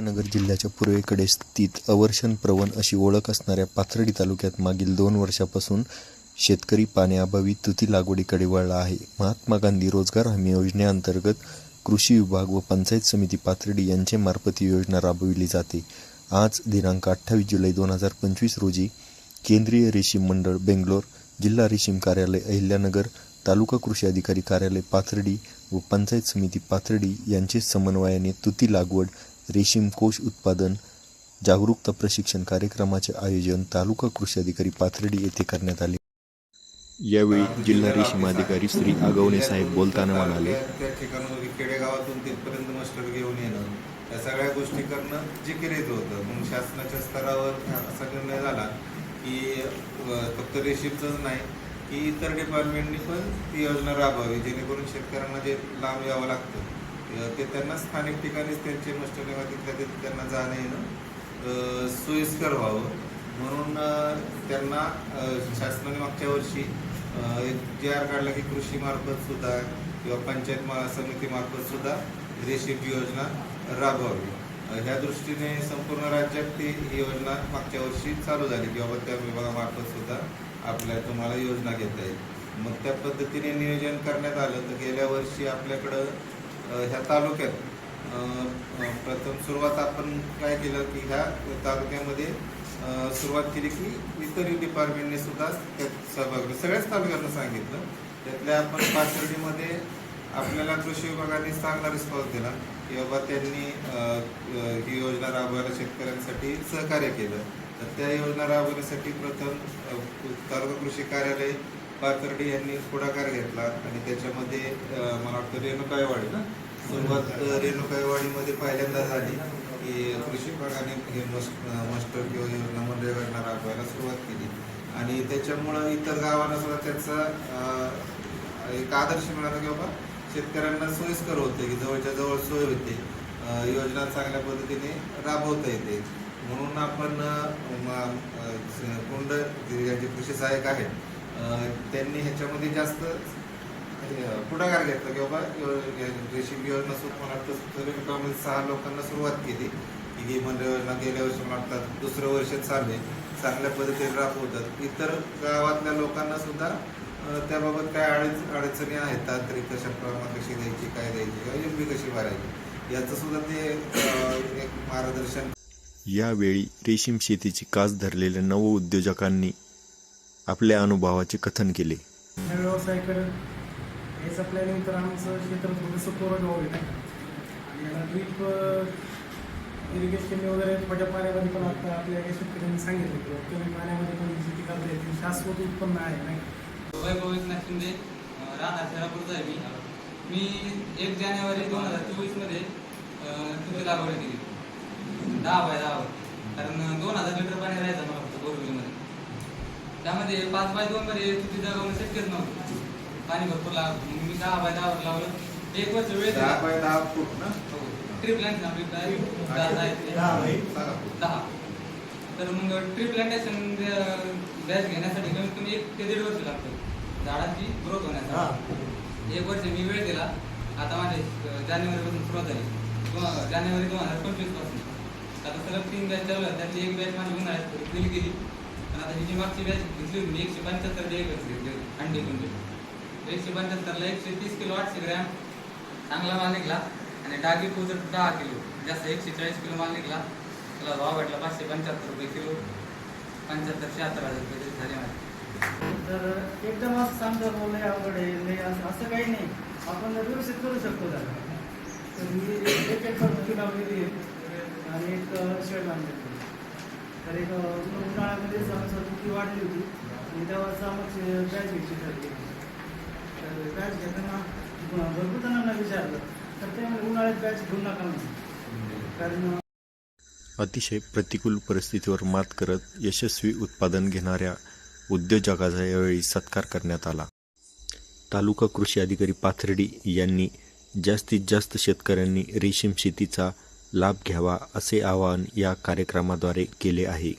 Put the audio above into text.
नगर जिल्ह्याच्या पूर्वेकडे स्थित अवर्षण प्रवण अशी ओळख असणाऱ्या पाथर्डी तालुक्यात मागील दोन वर्षापासून शेतकरी पाण्याअभावी तुती लागवडीकडे वळला आहे. महात्मा गांधी रोजगार हमी योजनेअंतर्गत कृषी विभाग व पंचायत समिती पाथर्डी यांचे मार्फत ही योजना राबविली जाते. आज दिनांक अठ्ठावीस जुलै दोन हजार पंचवीस रोजी केंद्रीय रेशीम मंडळ बेंगलोर जिल्हा रेशीम कार्यालय अहिल्यानगर तालुका कृषी अधिकारी कार्यालय पाथर्डी व पंचायत समिती पाथर्डी यांचे समन्वयाने तुती लागवड रेशीम कोष उत्पादन जागरूकता प्रशिक्षण कार्यक्रमाचे आयोजन तालुका कृषी अधिकारी पाथर्डी येथे करण्यात आले. यावेळी जिल्हा रेशीम अधिकारी श्री आगवणे साहेब बोलताना म्हणाले त्या ठिकाणावरून खेडेगावातून तिथपर्यंत मास्टर घेऊन येणं या सगळ्या गोष्टी करणं जिकिरीचं होतं. मग शासनाच्या स्तरावर असा निर्णय झाला की फक्त रेशीमचंच नाही की इतर डिपार्टमेंटनी पण ती योजना राबवावी जेणेकरून शेतकऱ्यांना जे लांब यावं लागतं. ते त्यांना स्थानिक ठिकाणीच त्यांचे मस्टर किंवा तिथल्या तिथे त्यांना जाणं येणं सोयीस्कर व्हावं. म्हणून त्यांना शासनाने मागच्या वर्षी एक जे आर काढला की कृषीमार्फत सुद्धा किंवा पंचायत मा- समितीमार्फत सुद्धा रेशीप योजना राबवावी. ह्या दृष्टीने संपूर्ण राज्यात ती ही योजना मागच्या वर्षी चालू झाली की बाबा त्या विभागामार्फत सुद्धा आपल्या तुम्हाला योजना घेता येईल. मग त्या पद्धतीने नियोजन करण्यात आलं तर गेल्या वर्षी आपल्याकडं ह्या तालुक्यात प्रथम सुरुवात आपण काय केलं की ह्या तालुक्यामध्ये सुरुवात केली की इतर डिपार्टमेंटने सुद्धा त्यात सहभाग सगळ्याच तालुक्यांना सांगितलं. त्यातल्या आपण पाथर्डीमध्ये आपल्याला कृषी विभागाने चांगला रिस्पॉन्स दिला की बाबा त्यांनी ही योजना राबवायला शेतकऱ्यांसाठी सहकार्य केलं. तर त्या योजना राबवण्यासाठी प्रथम तालुका कृषी कार्यालय पाथर्डी यांनी पुढाकार घेतला आणि त्याच्यामध्ये मला वाटतं रेणुकाईवाडी ना? सुरुवात अ, रेणुकाईवाडीमध्ये पहिल्यांदा झाली की कृषी विभागाने हे मस्ट मास्टर किंवा योजना मंडळ राबवायला सुरुवात केली. आणि त्याच्यामुळं इतर गावांना सुद्धा त्याचा एक आदर्श मिळाला की बाबा शेतकऱ्यांना सोयीस्कर होते की जवळच्या जवळ सोय होते. योजना चांगल्या पद्धतीने राबवता येते. म्हणून आपण कुंड जे यांचे कृषी सहाय्यक आहेत त्यांनी ह्याच्यामध्ये जास्त पुढाकार घेतला की बाबा रेशीम योजना सुरू मला वाटतं सहा लोकांना सुरुवात केली. की ही योजना गेल्या वर्षी मला दुसरं वर्ष चालले चांगल्या पद्धतीने राबवतात. इतर गावातल्या लोकांना सुद्धा त्याबाबत काय अडच अडचणी आहेत तांत्रिक कशा प्रमाणात कशी द्यायची काय द्यायची किंवा एम कशी भरायची याचं सुद्धा ते एक मार्गदर्शन यावेळी रेशीम शेतीची कास धरलेल्या नवउद्योजकांनी आपल्या अनुभवाचे कथन केले. ह्या व्यवसायाकडे याचा प्लॅनिंग तर आमचं क्षेत्र थोडंसं कोरडवाहू आहे आणि याला ड्रीप इरिगेशन वगैरे छोट्या पाण्यामध्ये पण आता आपल्या या शेतकऱ्यांनी सांगितलं की कमी पाण्यामध्ये पण ही शेती करता येते शाश्वत उत्पन्न आहे नाही वैभव एकनाथ शिंदे राहणार शहरापूरचा आहे मी. मी एक जानेवारी दोन हजार चोवीसमध्ये तुझी लागवड केली. दहा बाय दहावर कारण दोन हजार लिटर पाणी राहायचं मला. त्यामध्ये पाच बाय दोनमध्ये तुझी जगवणं शक्यच नव्हतं. पाणी भरपूर लागत मग मी दहा बाय दहावर लावलं. एक वर्ष वेळ दहा दिला बाय दहा फूट ना? ट्रिप लाईन आपली काय? दहा दहा. दहा तर मग ट्री प्लांटेशन बॅच घेण्यासाठी कमीत कमी एक ते दीड वर्ष लागतं. झाडाची ग्रोथ होण्यासाठी. एक वर्ष मी वेळ दिला. आता माझे जानेवारीपासून सुरुवात झाली. दोन- जानेवारी दोन हजार पंचवीसपासून आता सलग तीन बॅच चालू आहे त्यातली एक बॅच माझी उन्हाळ्यात फेल गेली. आता हिची मागची बॅच घेतली होती मी एकशे पंच्याहत्तर एकच घेतली होती अंडी म्हणजे एकशे पंच्याहत्तरला एकशे तीस किलो आठशे ग्रॅम चांगला माल निघला आणि डागी पोजर दहा किलो जास्त एकशे चाळीस किलो माल निघला त्याला भाव भेटला पाचशे पंच्याहत्तर रुपये किलो पंच्याहत्तर शहात्तर हजार रुपये झाले माझे तर एकदम असं सांगता बोलले अवघड आहे असं असं काही नाही आपण व्यवस्थित करू शकतो त्याला तर मी एक एक एकर लावलेली आहे आणि एक शेड बांधलेली तर एक उन्हाळ्यामध्ये आमचं वाढली होती. आणि तेव्हाच मग बॅच घ्यायची ठरली. तर बॅच घेताना भरपूर जणांना विचारलं तर ते उन्हाळ्यात बॅच घेऊ नका म्हणजे कारण अतिशय प्रतिकूल परिस्थितीवर मात करत यशस्वी उत्पादन घेणाऱ्या उद्योजकाचा यावेळी सत्कार करण्यात आला. तालुका कृषी अधिकारी पाथर्डी यांनी जास्तीत जास्त शेतकऱ्यांनी रेशीम शेतीचा लाभ घ्यावा असे आवाहन या कार्यक्रमाद्वारे केले आहे.